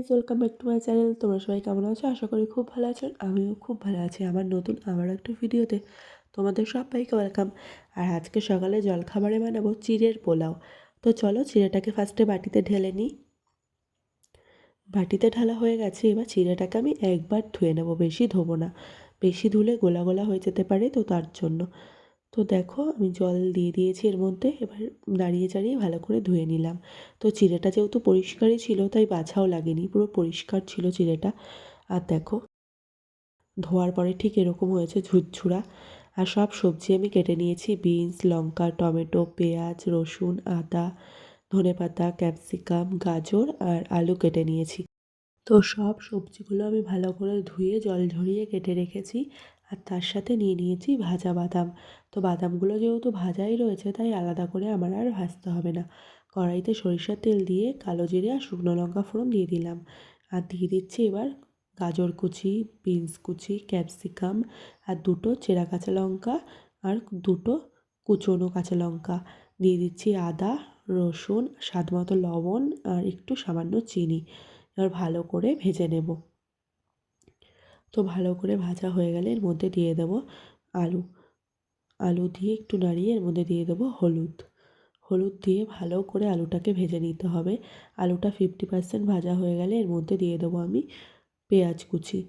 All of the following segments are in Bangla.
Guys welcome back to my channel তোমরা সবাই কেমন আছো? আশা করি খুব ভালো আছেন আমিও খুব ভালো আছি। আমার নতুন আবার একটা ভিডিওতে তোমাদের সবাইকে ওয়েলকাম আর আজকে সকালে জলখাবারে বানাবো চিড়ের পোলাও। তো চলো চিড়েটাকে ফার্স্টে বাটিতে ঢেলে নিই। বাটিতে ঢালা হয়ে গেছে, এবার চিড়েটাকে আমি একবার ধুয়ে নেব। বেশি ধোবো না। বেশি ধুলে গোলা গোলা হয়ে যেতে পারে তো তার জন্য। তো দেখো, আমি জল দিয়ে দিয়েছি এর মধ্যে, এবার দাঁড়িয়ে চাড়িয়ে ভালো করে ধুয়ে নিলাম। তো চিড়েটা যেহেতু পরিষ্কারই ছিল, তাই বাছাও লাগেনি, পুরো পরিষ্কার ছিল চিড়েটা। আর দেখো, ধোয়ার পরে ঠিক এরকম হয়েছে ঝুরঝুরা। আর সব সবজি আমি কেটে নিয়েছি, বিনস, লঙ্কা, টমেটো, পেঁয়াজ, রসুন, আদা, ধনেপাতা, ক্যাপসিকাম, গাজর আর আলু কেটে নিয়েছি। তো সব সবজিগুলো আমি ভালো করে ধুয়ে, জল ঝরিয়ে কেটে রেখেছি। আর তার সাথে নিয়ে নিয়েছি ভাজা বাদাম। তো বাদামগুলো যেহেতু ভাজাই রয়েছে, তাই আলাদা করে আমার আর ভাজতে হবে না। কড়াইতে সরিষার তেল দিয়ে কালো জিরে আর শুকনো লঙ্কা ফোড়ন দিয়ে দিলাম। আর দিয়ে দিচ্ছি এবার গাজর কুচি, বিনস কুচি, ক্যাপসিকাম আর দুটো চেরা কাঁচা লঙ্কা আর দুটো কুচনো কাঁচা লঙ্কা। দিয়ে দিচ্ছি আদা, রসুন স্বাদ মতো লবণ আর একটু সামান্য চিনি। এবার ভালো করে ভেজে নেব। তো ভালো করে ভাজা হয়ে গেলে এর মধ্যে দিয়ে দেবো আলু। আলু দিয়ে একটু নাড়িয়ে এর মধ্যে দিয়ে দেবো হলুদ। হলুদ দিয়ে ভালো করে আলুটাকে ভেজে নিতে হবে। আলুটা ফিফটি পার্সেন্ট ভাজা হয়ে গেলে এর মধ্যে দিয়ে দেবো আমি পেঁয়াজ কুচি।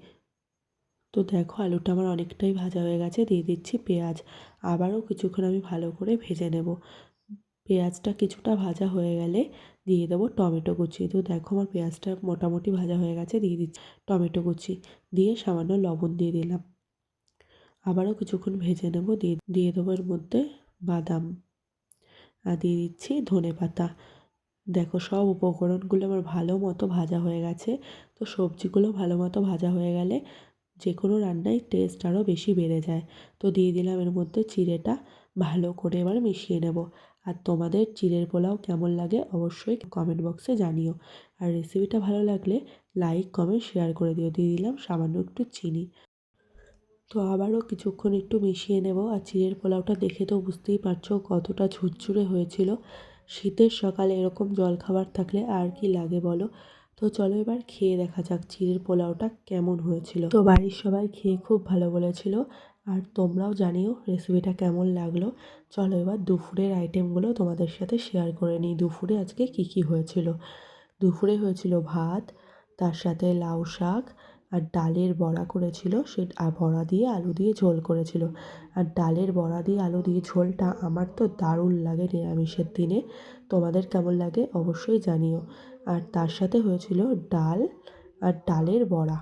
তো দেখো আলুটা আমার অনেকটাই ভাজা হয়ে গেছে, দিয়ে দিচ্ছি পেঁয়াজ। আবারও কিছুক্ষণ আমি ভালো করে ভেজে নেব। পেঁয়াজটা কিছুটা ভাজা হয়ে গেলে দিয়ে দেবো টমেটো কুচি। তো দেখো আমার পেঁয়াজটা মোটামুটি ভাজা হয়ে গেছে, দিয়ে দিচ্ছি টমেটো কুচি। দিয়ে সামান্য লবণ দিয়ে দিলাম। আবারও কিছুক্ষণ ভেজে নেব, দিয়ে দিয়ে দেবো এর মধ্যে বাদাম। আর দিয়ে দিচ্ছি ধনে পাতা। দেখো সব উপকরণগুলো আমার ভালো মতো ভাজা হয়ে গেছে। তো সবজিগুলো ভালো মতো ভাজা হয়ে গেলে যে কোনো রান্নায় টেস্ট আরও বেশি বেড়ে যায়। তো দিয়ে দিলাম এর মধ্যে চিড়েটা। ভালো করে এবার মিশিয়ে নেব। আর তোমাদের চিড়ের পোলাও কেমন লাগে অবশ্যই কমেন্ট বক্সে জানিও। আর রেসিপিটা ভালো লাগলে লাইক কমেন্ট শেয়ার করে দিও। দিয়ে দিলাম সামান্য একটু চিনি। তো আবারও কিছুক্ষণ একটু মিশিয়ে নেব। আর চিড়ের পোলাওটা দেখে তো বুঝতেই পারছ কতটা ঝুরঝুরে হয়েছিল। শীতের সকালে এরকম জলখাবার থাকলে আর কি লাগে বলো? তো চলো এবার খেয়ে দেখা যাক চিড়ের পোলাওটা কেমন হয়েছিল। তো বাড়ির সবাই খেয়ে খুব ভালো বলেছিল। আর তোমরাও জানিও রেসিপিটা কেমন লাগল। চলো এবার দুপুরের আইটেমগুলো তোমাদের সাথে শেয়ার করে নিই। দুপুরে আজকে কি কি হয়েছিল? দুপুরে হয়েছিল ভাত, তার সাথে লাউ শাক, আর ডালের বড়া করেছিল। সে বড়া দিয়ে আলু দিয়ে ঝোল করেছিল। আর ডালের বড়া দিয়ে আলু দিয়ে ঝোলটা আমার তো দারুণ লাগে নিরামিষের দিনে। তোমাদের কেমন লাগে অবশ্যই জানিও। আর তার সাথে হয়েছিল ডাল আর ডালের বড়া।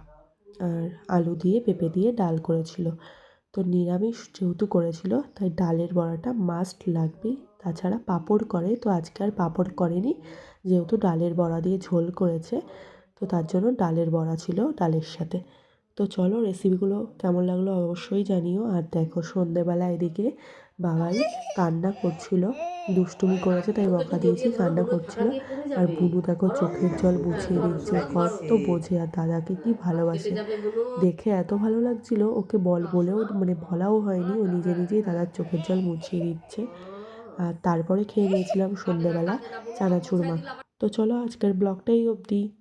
আর আলু দিয়ে পেঁপে দিয়ে ডাল করেছিল। তো নিরামিষ যেহেতু করেছিল, তাই ডালের বড়াটা মাস্ট লাগবেই। তাছাড়া পাঁপড় করে, তো আজকে আর পাঁপড় করেনি, যেহেতু ডালের বড়া দিয়ে ঝোল করেছে, তো তার জন্য ডালের বড়া ছিল ডালের সাথে। তো চলো রেসিপিগুলো কেমন লাগল অবশ্যই জানিও, আর দেখো সন্ধেবেলা এদিকে বাবাই কান্না করছিল। দুষ্টুমি করেছে, তাই বকা দিয়েছি, কান্না করছিল। আর বুনু দেখো, চোখের জল বুঝিয়ে দিচ্ছে, কত বোঝে। আর দাদাকে কি ভালোবাসে। দেখে এত ভালো লাগছিল, ওকে বল বলেও মানে বলাও হয়নি। ও নিজে নিজেই দাদার চোখের জল মুছিয়ে দিচ্ছে। আর তারপরে খেয়ে নিয়েছিলাম সন্ধ্যেবেলা চানাচুর মা। তো চলো, আজকের ব্লগটাই অবধি।